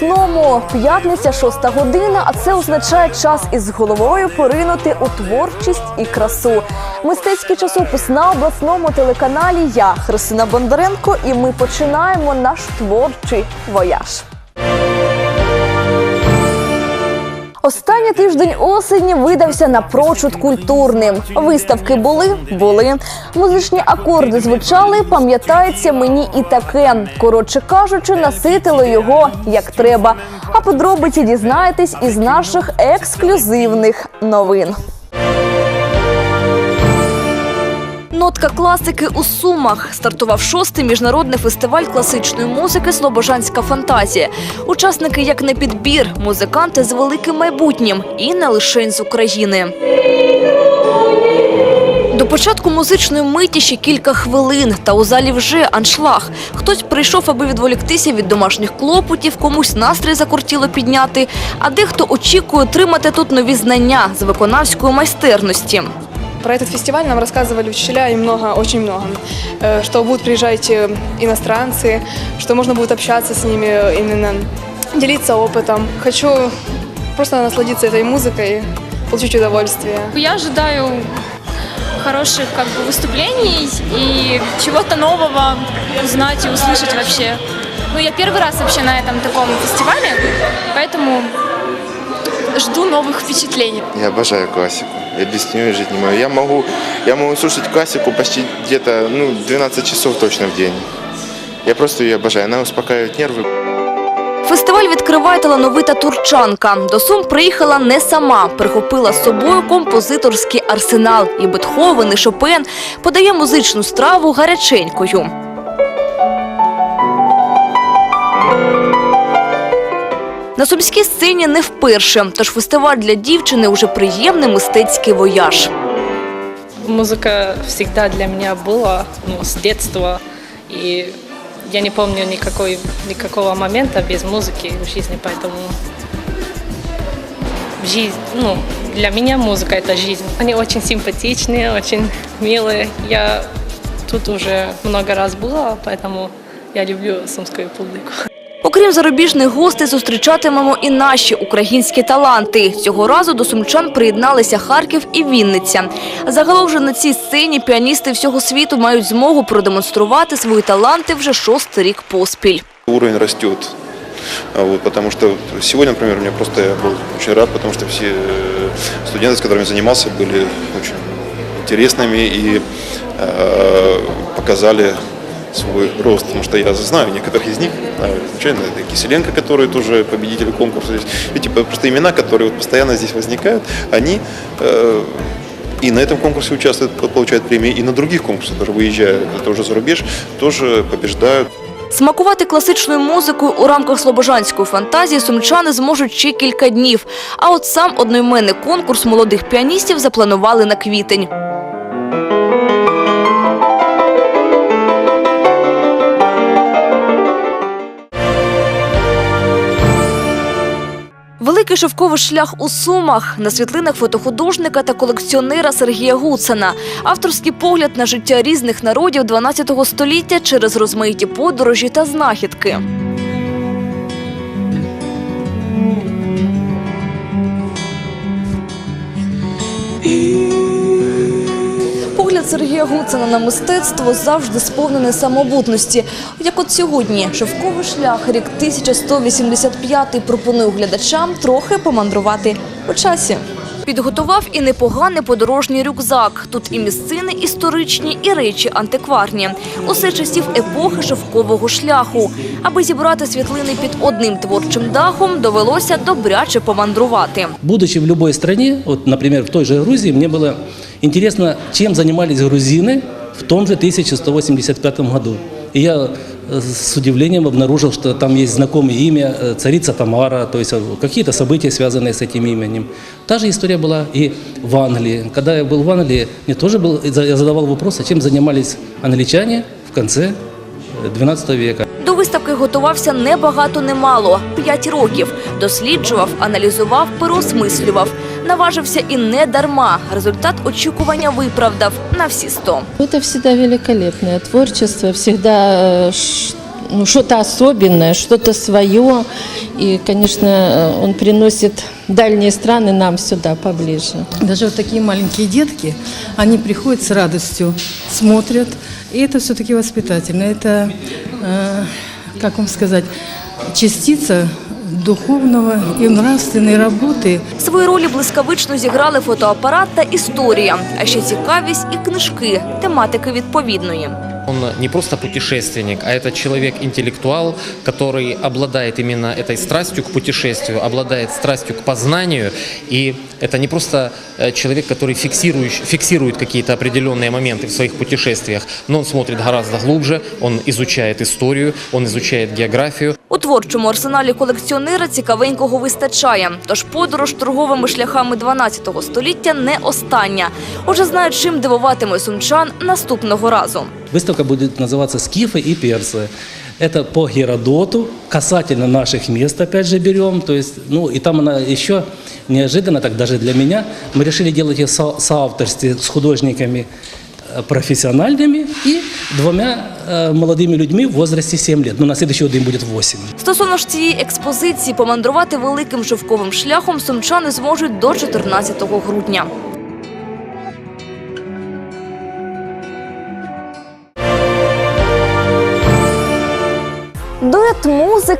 обласному. П'ятниця, шоста година, а це означає час із головою поринути у творчість і красу. Мистецький часопис на обласному телеканалі. Я Христина Бондаренко, і ми починаємо наш творчий вояж. Останній тиждень осені видався напрочуд культурним. Виставки були, були. Музичні акорди звучали, пам'ятається мені і таке. Коротше кажучи, наситило його як треба. А подробиці дізнаєтесь із наших ексклюзивних новин. Нотка класики у Сумах стартував шостий міжнародний фестиваль класичної музики Слобожанська фантазія. Учасники як не підбір, музиканти з великим майбутнім і не лише з України. До початку музичної миті ще кілька хвилин, та у залі вже аншлаг. Хтось прийшов, аби відволіктися від домашніх клопотів, комусь настрій закортіло підняти, а дехто очікує отримати тут нові знання з виконавської майстерності. Про этот фестиваль нам рассказывали учителя и много, очень много. Э, Что будут приезжать э, иностранцы, что можно будет общаться с ними, э, именно делиться опытом. Хочу просто насладиться этой музыкой, получить удовольствие. Я ожидаю хороших как бы, выступлений и чего-то нового узнать и услышать вообще. Ну, я первый раз вообще на этом таком фестивале, поэтому жду новых впечатлений. Я обожаю классику. Я без нее жить не могу. Я могу, я могу слушать классику почти где-то ну, 12 часов точно в день. Я просто ее обожаю. Она успокаивает нервы. Фестиваль відкриває талановита турчанка. До Сум приїхала не сама, прихопила з собою композиторський арсенал. І Бетховен, і Шопен подає музичну страву гаряченькою. На сумській сцені не вперше, тож фестиваль для дівчини уже приємний мистецький вояж. Музыка всегда для меня была ну, с детства. И я не помню никакой, никакого момента без музыки в жизни, поэтому жизнь, ну, для меня музыка – это жизнь. Они очень симпатичные, очень милые. Я тут уже много раз была, поэтому я люблю сумскую публику. Окрім зарубіжних гостей, зустрічатимемо і наші українські таланти. Цього разу до сумчан приєдналися Харків і Вінниця. Загалом же на цій сцені піаністи всього світу мають змогу продемонструвати свої таланти вже шостий рік поспіль. уровень растет. А Вот, потому что вот сегодня, например, мне просто я был очень рад, потому что все э, студенты, с которыми занимался, были очень интересными и э, показали свой рост, потому что я знаю некоторых из них, знаю случайно, это Киселенко, который тоже победитель конкурса. здесь. Видите, просто имена, которые вот постоянно здесь возникают, они э, и на этом конкурсе участвуют, получают премии, и на других конкурсах тоже выезжают, это уже за рубеж, тоже побеждают. Смакувати класичною музикою у рамках слобожанської фантазії сумчани зможуть ще кілька днів. А от сам одноіменний конкурс молодих піаністів запланували на квітень. Великий шовковий шлях у Сумах на світлинах фотохудожника та колекціонера Сергія Гуцена. Авторський погляд на життя різних народів 12 століття через розмаїті подорожі та знахідки. Сергія Гуцена на мистецтво завжди сповнений самобутності. Як от сьогодні, шовковий шлях, рік 1185 пропоную глядачам трохи помандрувати у часі. Підготував і непоганий подорожній рюкзак. Тут і місцини історичні, і речі антикварні. Усе часів епохи шовкового шляху. Аби зібрати світлини під одним творчим дахом, довелося добряче помандрувати. Будучи в любой стране, вот, например, в той же Грузии, мне было интересно, чем занимались грузины в том же 1185 году. И я э, с удивлением обнаружил, что там есть знакомое имя, э, царица Тамара, то есть э, какие-то события, связанные с этим именем. Та же история была и в Англии. Когда я был в Англии, мне тоже был, я задавал вопрос, а чем занимались англичане в конце э, 12 века. До виставки готувався не багато, не мало – п'ять років. Досліджував, аналізував, переосмислював. Наважився і не дарма. Результат очікування виправдав на всі сто. Это всегда великолепное творчество, всегда э, ш- ну, что-то особенное, что-то свое. И, конечно, э, он приносит дальние страны нам сюда поближе. Даже вот такие маленькие детки, они приходят с радостью, смотрят, и это все-таки воспитательно. Это, э, как вам сказать, частица духовного и нравственной работы Свої ролі блискавично зіграли фотоапарат та історія, а ще цікавість і книжки тематики відповідної. Он не просто путешественник, а это человек-интеллектуал, который обладает именно этой страстью к путешествию, обладает страстью к познанию. И это не просто э, человек, который фиксирует, фиксирует какие-то определенные моменты в своих путешествиях, но он смотрит гораздо глубже, он изучает историю, он изучает географию. У творчому арсеналі колекціонера цікавенького вистачає. Тож подорож торговими шляхами 12 століття не остання. Уже знають, чим дивуватиме сумчан наступного разу. Выставка будет называться «Скифы и персы». Это по Геродоту, касательно наших мест, опять же, берем. То есть, ну, и там она еще неожиданно, так даже для меня, мы решили делать ее в со- соавторстве с художниками э, профессиональными и двумя э, молодыми людьми в возрасте 7 лет. Ну, на следующий год им будет 8. Стосовно ж цієї експозиції, помандрувати великим шовковим шляхом сумчани зможуть до 14 грудня.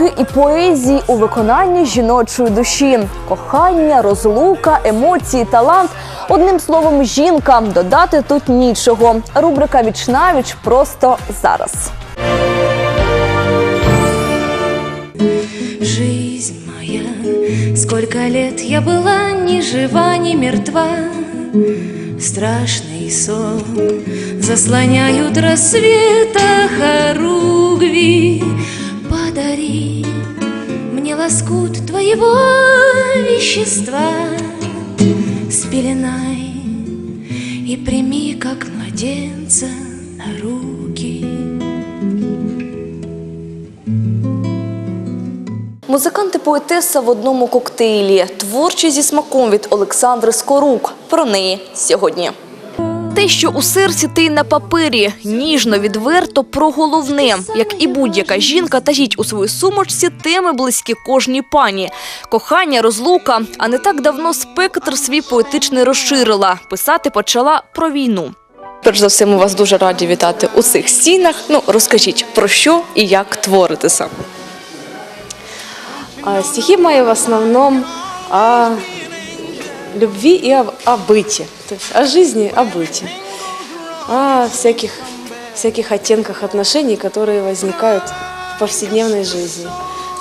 Музики і поезії у виконанні жіночої душі, кохання, розлука, емоції, талант. Одним словом, жінка додати тут нічого. Рубрика «Вічнавіч» просто зараз. Жизнь моя, сколько лет я была ни жива, ни мертва. Страшный сон заслоняют рассвета хоругви. Подари мне лоскут твоего вещества, Спеленай и прими, как младенца, на руки. Музиканти поетеса в одному коктейлі. Творчі зі смаком від Олександри Скорук. Про неї сьогодні. Те, що у серці, й на папері, ніжно, відверто про головне. Як і будь-яка жінка, тажіть у своїй сумочці теми близькі кожній пані. Кохання, розлука, а не так давно спектр свій поетичний розширила. Писати почала про війну. Перш за все, ми вас дуже раді вітати у цих стінах. Ну, розкажіть, про що і як. А стихи мои в основном о любви и о, о быте, то есть о жизни, о быте, о всяких, всяких оттенках отношений, которые возникают в повседневной жизни.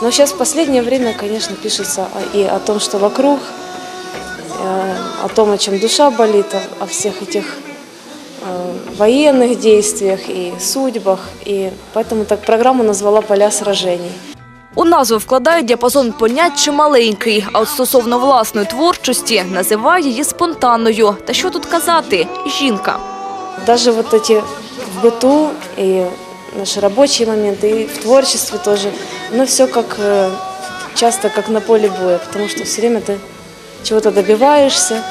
Но сейчас в последнее время, конечно, пишется и о том, что вокруг, э, о том, о чем душа болит, о, о всех этих э, военных действиях и судьбах. И поэтому так программу назвала «Поля сражений». У назву вкладають діапазон понять чималенький, а от стосовно власної творчості називає її спонтанною. Та що тут казати? Жінка. Даже вот эти в быту и наши рабочие моменты, и в творчестве тоже, оно все как э, часто как на поле боя, потому что все время ты чего-то добиваешься,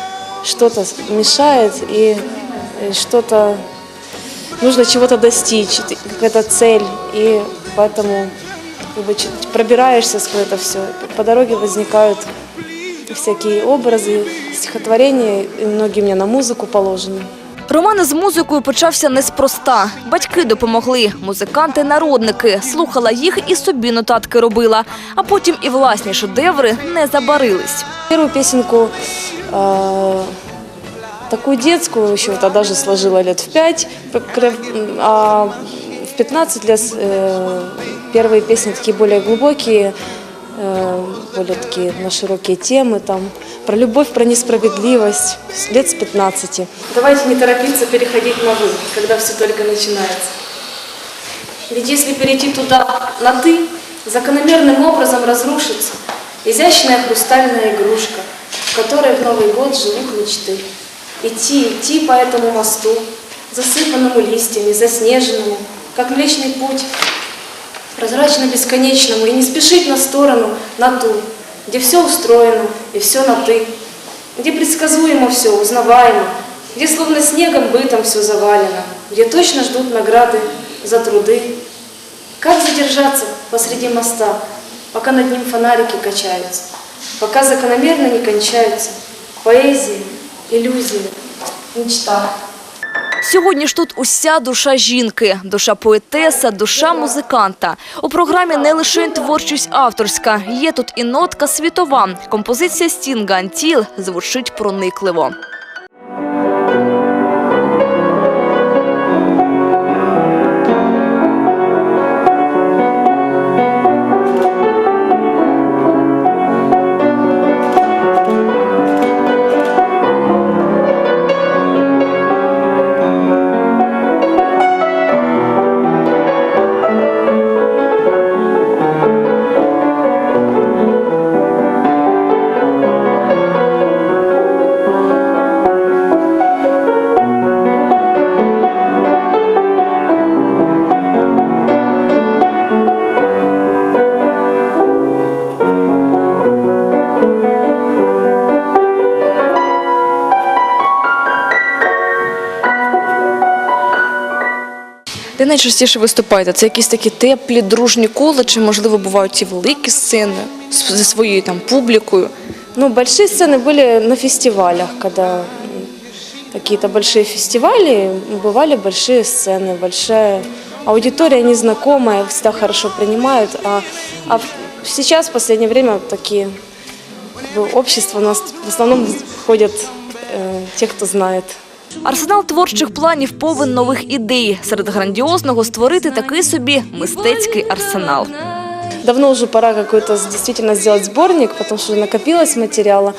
что-то мешает, и э, что-то нужно чего-то достичь, ты- какая-то цель, и поэтому как бы, чуть пробираешься сквозь это все. По дороге возникают всякие образы, стихотворения, и многие мне на музыку положены. Роман з музикою почався неспроста. Батьки допомогли, музиканти-народники. Слухала їх і собі нотатки робила. А потім і власні шедеври не забарились. Первую песенку, э, такую детскую, еще тогда даже сложила лет в пять, а в 15 лет э, первые песни такие более глубокие, э, более такие на широкие темы, там, про любовь, про несправедливость, лет с 15. Давайте не торопиться переходить на «вы», когда все только начинается. Ведь если перейти туда на «ты», закономерным образом разрушится изящная хрустальная игрушка, в которой в Новый год живут мечты. Идти, идти по этому мосту, засыпанному листьями, заснеженному, как Млечный Путь, прозрачно-бесконечному, и не спешить на сторону, на ту, где все устроено и все на «ты», где предсказуемо все, узнаваемо, где словно снегом бытом все завалено, где точно ждут награды за труды, Как задержаться посреди моста, пока над ним фонарики качаются, пока закономерно не кончаются поэзия, иллюзия, мечта. Сьогодні ж тут уся душа жінки, душа поетеса, душа музиканта. У програмі не лише творчість авторська, є тут і нотка світова. Композиція Стінга Антіл звучить проникливо. найчастіше виступаєте? Це якісь такі теплі, дружні кола, чи можливо бувають і великі сцени з- зі своєю там публікою? Ну, большие сцены были на фестивалях, когда м, какие-то большие фестивали, бывали большие сцены, большая аудитория незнакомая, всегда хорошо принимают. А, а в- сейчас, в последнее время, такие как бы, общества у нас в основном ходят э, те, кто знает. Арсенал творчих планів повен нових ідей. Серед грандіозного створити такий собі мистецький арсенал. Давно уже пора какой-то с- действительно сделать сборник, потому что накопилось материала.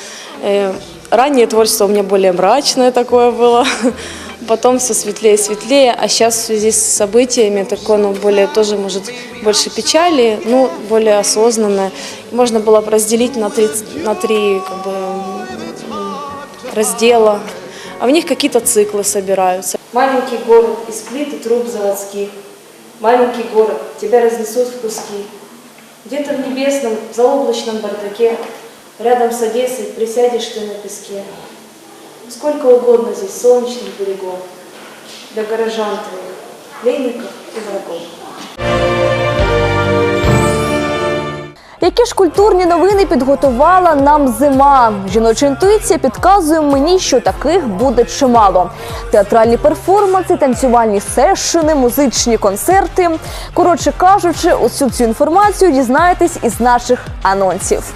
Э, Раннее творчество у меня более мрачное такое было, потом все светлее и светлее, а сейчас в связи с событиями такое, ну, более тоже, может, больше печали, ну, более осознанное. Можно было бы разделить на три, на три как бы, м, раздела, А в них какие-то циклы собираются. Маленький город из плит и труб заводских, маленький город, тебя разнесут в куски. Где-то в небесном, заоблачном бардаке, рядом с Одессой присядешь ты на песке. Сколько угодно здесь солнечных берегов для горожан твоих, пленников и врагов. Які ж культурні новини підготувала нам зима? Жіноча інтуїція підказує мені, що таких буде чимало: театральні перформанси, танцювальні сешини, музичні концерти. Коротше кажучи, усю цю інформацію дізнаєтесь із наших анонсів.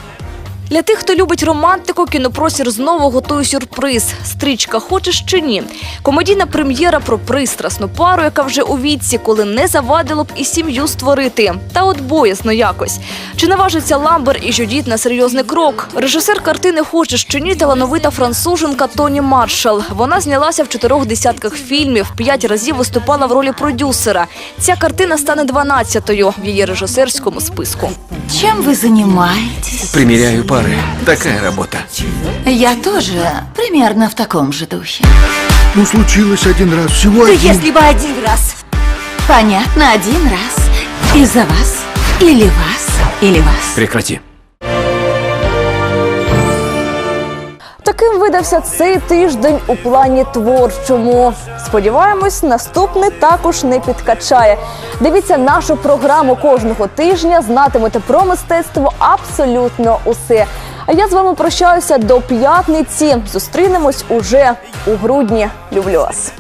Для тих, хто любить романтику, кінопросір знову готує сюрприз. Стрічка хочеш чи ні? Комедійна прем'єра про пристрасну пару, яка вже у віці, коли не завадило б і сім'ю створити. Та от боязно якось. Чи наважиться Ламбер і Жюдіт на серйозний крок? Режисер картини Хочеш чи ні талановита француженка Тоні Маршал. Вона знялася в чотирьох десятках фільмів, п'ять разів виступала в ролі продюсера. Ця картина стане 12-ю в її режисерському списку. Чем вы занимаетесь? Примеряю пары. Такая работа. Я тоже примерно в таком же духе. Ну, случилось один раз. Всего Да один. если бы один раз. Понятно, один раз. Из-за вас. Или вас. Или вас. Прекрати. Таким видався цей тиждень у плані творчому. Сподіваємось, наступний також не підкачає. Дивіться нашу програму кожного тижня. Знатимете про мистецтво абсолютно усе. А я з вами прощаюся до п'ятниці. Зустрінемось уже у грудні. Люблю вас.